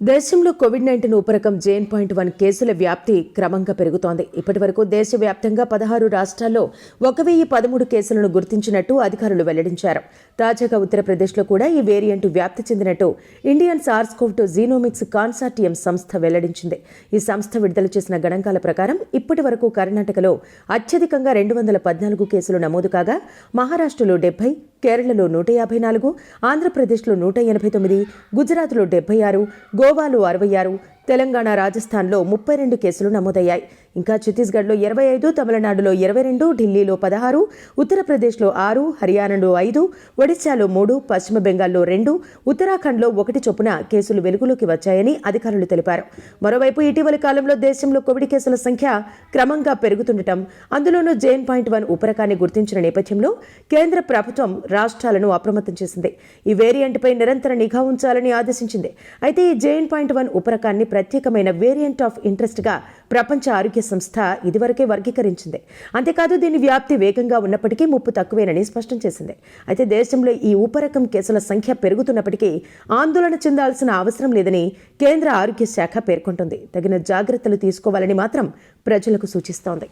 దేశంలో Covid nineteen ఉపరకం JN point one కేసుల వ్యాప్తి క్రమంగా పెరుగుతోంది. ఇప్పటి వరకు దేశవ్యాప్తంగా పదహారు రాష్ట్రాల్లో ఒక వెయ్యి పదమూడు కేసులను గుర్తించినట్టు అధికారులు వెల్లడించారు. తాజాగా ఉత్తరప్రదేశ్లో కూడా ఈ వేరియంట్ వ్యాప్తి చెందినట్టు ఇండియన్ సార్స్కోవ్ జీనోమిక్స్ కాన్సార్టియం సంస్థ వెల్లడించింది. ఈ సంస్థ విడుదల చేసిన గణాంకాల ప్రకారం ఇప్పటి వరకు కర్ణాటకలో అత్యధికంగా రెండు వందల పద్నాలుగు కేసులు నమోదు కాగా మహారాష్ట్రలో డెబ్బై కేరళలో నూట యాభై నాలుగు ఆంధ్రప్రదేశ్లో నూట ఎనభై తొమ్మిది గుజరాత్లో డెబ్బై ఆరు గోవాలో అరవై ఆరు తెలంగాణ రాజస్థాన్లో ముప్పై రెండు కేసులు నమోదయ్యాయి. ఇంకా ఛత్తీస్గఢ్లో ఇరవై ఐదు తమిళనాడులో ఇరవై రెండు ఢిల్లీలో పదహారు ఉత్తరప్రదేశ్లో ఆరు హర్యానాలో ఐదు ఒడిశాలో మూడు పశ్చిమ బెంగాల్లో రెండు ఉత్తరాఖండ్లో ఒకటి చొప్పున కేసులు వెలుగులోకి వచ్చాయని అధికారులు తెలిపారు. మరోవైపు ఇటీవలి కాలంలో దేశంలో కోవిడ్ కేసుల సంఖ్య క్రమంగా పెరుగుతుండటం అందులోనూ జైన్ పాయింట్ వన్ ఉపరకాన్ని గుర్తించిన నేపథ్యంలో కేంద్ర ప్రభుత్వం రాష్ట్రాలను అప్రమత్తం చేసింది. ఈ వేరియంట్పై నిరంతర నిఘా ఉంచాలని ఆదేశించింది. అయితే ఈ జైన్ పాయింట్ వన్ ఉపరకాన్ని ప్రత్యేకమైన వేరియంట్ ఆఫ్ ఇంట్రెస్ట్గా ప్రపంచ ఆరోగ్య సంస్థ ఇదివరకే వర్గీకరించింది. అంతేకాదు దీని వ్యాప్తి వేగంగా ఉన్నప్పటికీ ముప్పు తక్కువేనని స్పష్టం చేసింది. అయితే దేశంలో ఈ ఉపరకం కేసుల సంఖ్య పెరుగుతున్నప్పటికీ ఆందోళన చెందాల్సిన అవసరం లేదని కేంద్ర ఆరోగ్య శాఖ పేర్కొంటుంది. తగిన జాగ్రత్తలు తీసుకోవాలని మాత్రం ప్రజలకు సూచిస్తోంది.